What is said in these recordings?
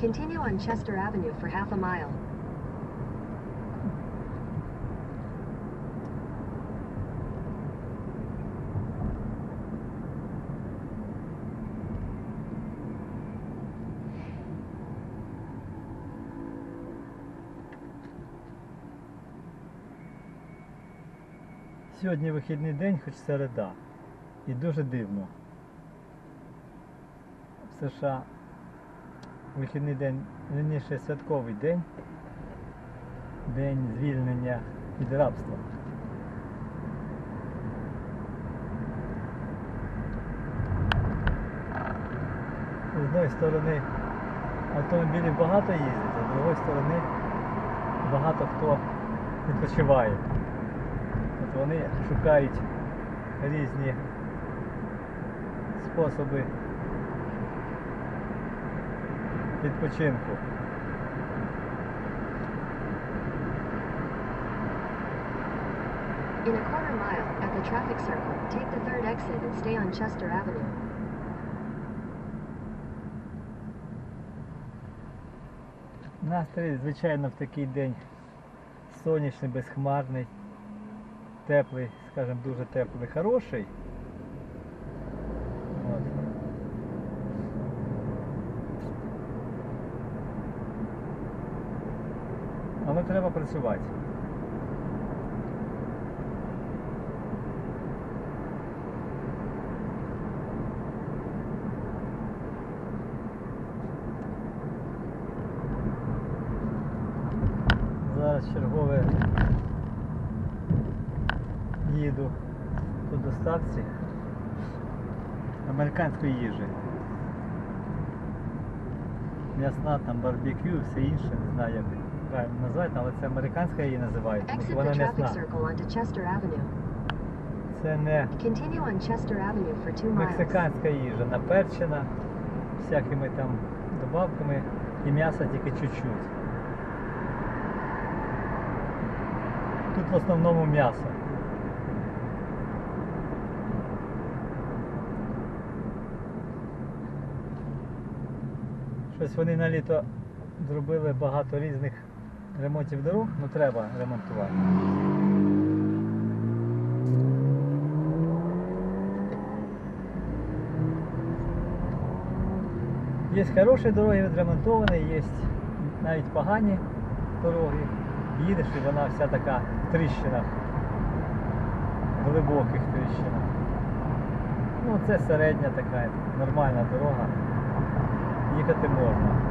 Continue on Chester Avenue for half a mile. Сьогодні вихідний день, хоч середа. І дуже дивно. В США вихідний день, вірніше святковий день, день звільнення від рабства. З одної сторони автомобілів багато їздить, а з другої сторони багато хто відпочиває. От вони шукають різні способи відпочинку. In a quarter mile, at the traffic circle, take the third exit and stay on Chester Avenue. Настрій, звичайно, в такий день сонячний, безхмарний, теплий, скажімо, дуже теплий, хороший. От. Але треба працювати. Зараз чергове їду по доставці американської їжі. М'ясна там барбекю, все інше, не знаю як правильно назвати, але це американська її називають, тому що вона Chester Avenue. Це не мексиканська їжа, наперчена всякими там добавками і м'ясо тільки чуть-чуть. Тут в основному м'ясо. Щось вони на літо зробили багато різних ремонтів дорог, ну треба ремонтувати. Є хороші дороги відремонтовані, є навіть погані дороги. Їдеш і вона вся така в тріщинах, глибоких тріщинах. Ну це середня така нормальна дорога. Їхати можна.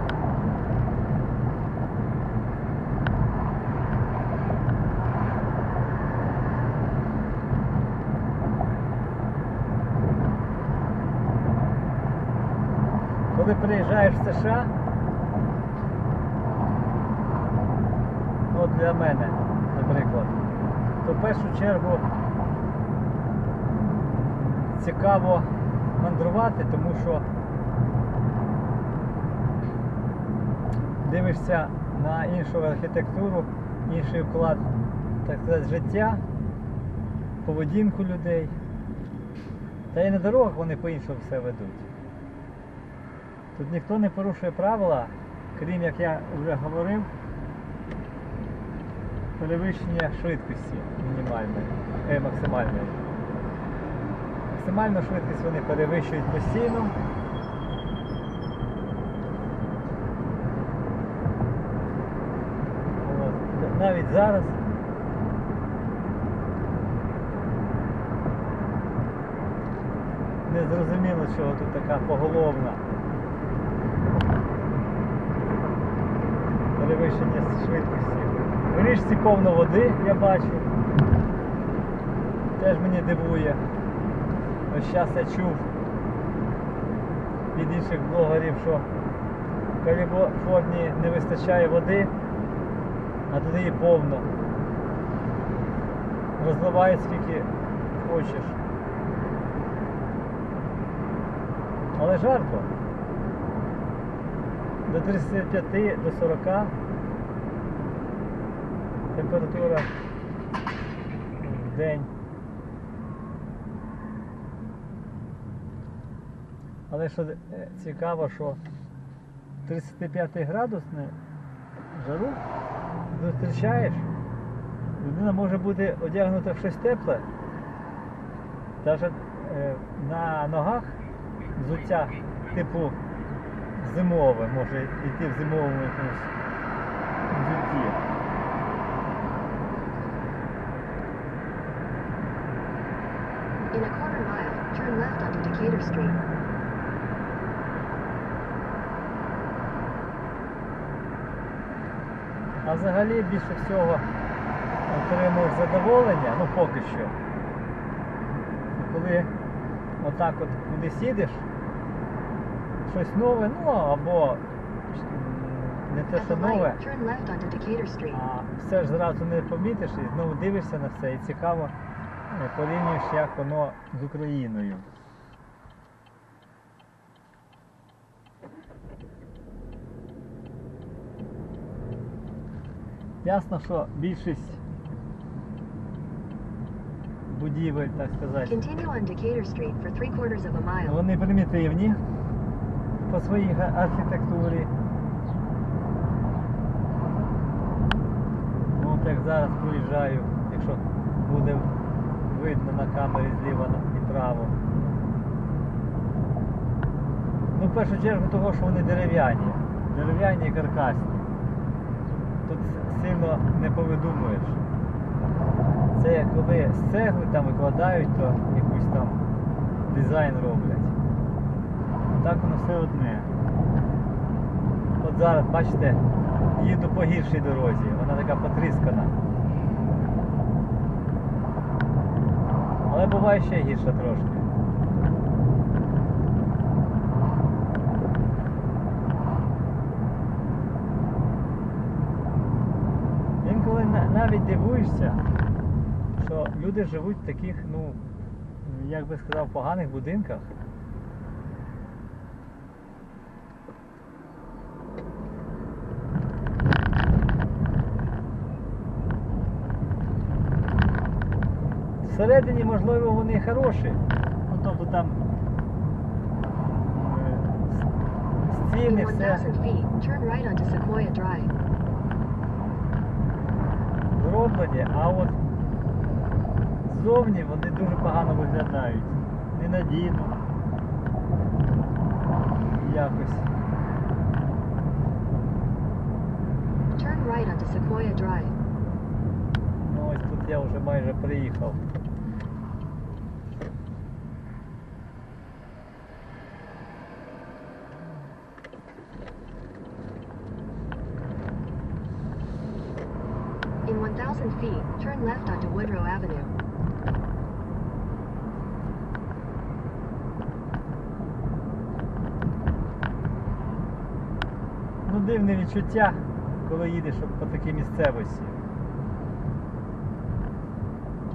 Коли приїжджаєш в США, от для мене, наприклад, то в першу чергу цікаво мандрувати, тому що дивишся на іншу архітектуру, інший вклад так сказати, життя, поведінку людей. Та і на дорогах вони по-іншому все ведуть. Тут ніхто не порушує правила, крім як я вже говорив, перевищення швидкості мінімальної, е, максимальної. Максимальну швидкість вони перевищують постійно. От. Навіть зараз. Не зрозуміло, чого тут така поголовна. Перевищення швидкості. В річці повно води, я бачу. Теж мені дивує. Ось зараз я чув від інших блогерів, що в Каліфорнії не вистачає води, а тут її повно. Розливають скільки хочеш. Але жарко. До 35 до 40 температура в день. Але що е, цікаво, що 35 градусне жару зустрічаєш, людина може бути одягнута в щось тепле. Навіть е, на ногах взуття типу зимове, може йти в зимовому якомусь взутті. In a quarter mile, turn left onto Decatur Street. А взагалі більше всього отримуєш задоволення, ну поки що. Коли отак от кудись їдеш, щось нове, ну або не те, що нове, а все ж зразу не помітиш і знову дивишся на все і цікаво е, порівнюєш, як воно з Україною. Ясно, що більшість будівель, так сказати, вони примітивні по своїй архітектурі. От як зараз проїжджаю, якщо буде видно на камері зліва і право. Ну, в першу чергу того, що вони дерев'яні. Дерев'яні і каркасні. Тут сильно не повидумуєш. Це коли з цегли там викладають, то якийсь там дизайн роблять. Так воно все одне. От зараз, бачите, їду по гіршій дорозі, вона така потріскана. Але буває ще гірше трошки. Інколи навіть дивуєшся, що люди живуть в таких, ну, як би сказав, поганих будинках. Всередині, можливо, вони хороші. Ну, тобто там е, стіни, все turn right onto Sequoia Drive. зроблені, а от ззовні вони дуже погано виглядають. Ненадійно. Якось. Turn right onto Sequoia Drive. Ну ось тут я вже майже приїхав. In 1,000 feet, turn onto Avenue. Ну дивне відчуття, коли їдеш по такій місцевості.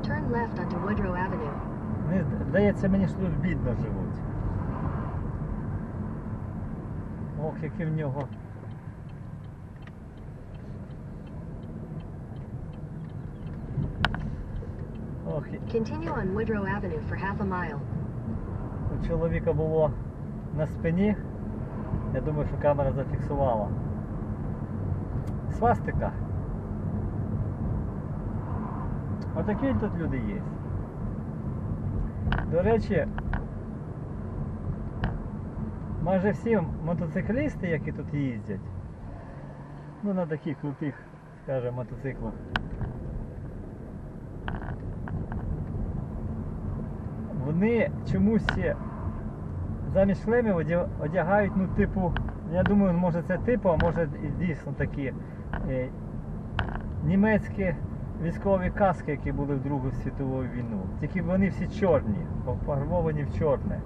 Turn left onto Woodrow Avenue. Мені здається, мені що тут бідно живуть. Ох, які в нього. Ох, Continue on Woodrow Avenue for half a mile. у чоловіка було на спині. Я думаю, що камера зафіксувала. Свастика. Отакі тут люди є. До речі, майже всі мотоциклісти, які тут їздять, ну на таких крутих, скажімо, мотоциклах. Вони чомусь замість шлемів одягають, ну, типу, я думаю, може це типу, а може і дійсно такі е, німецькі військові каски, які були в Другу світову війну. Тільки вони всі чорні, пофарбовані в чорне.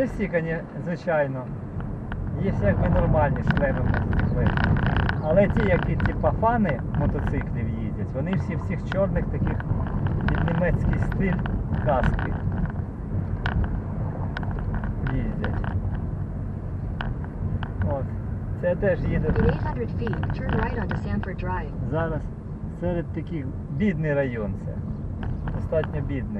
Не всі, звичайно. Є якби нормальні шлеми мотоциклетні. Але ті, які типа фани мотоциклів їздять, вони всі в всіх чорних таких під німецький стиль каски їздять. От. Це теж їду In 800 feet, turn right onto Sanford Drive. зараз серед таких бідний район це. Достатньо бідний.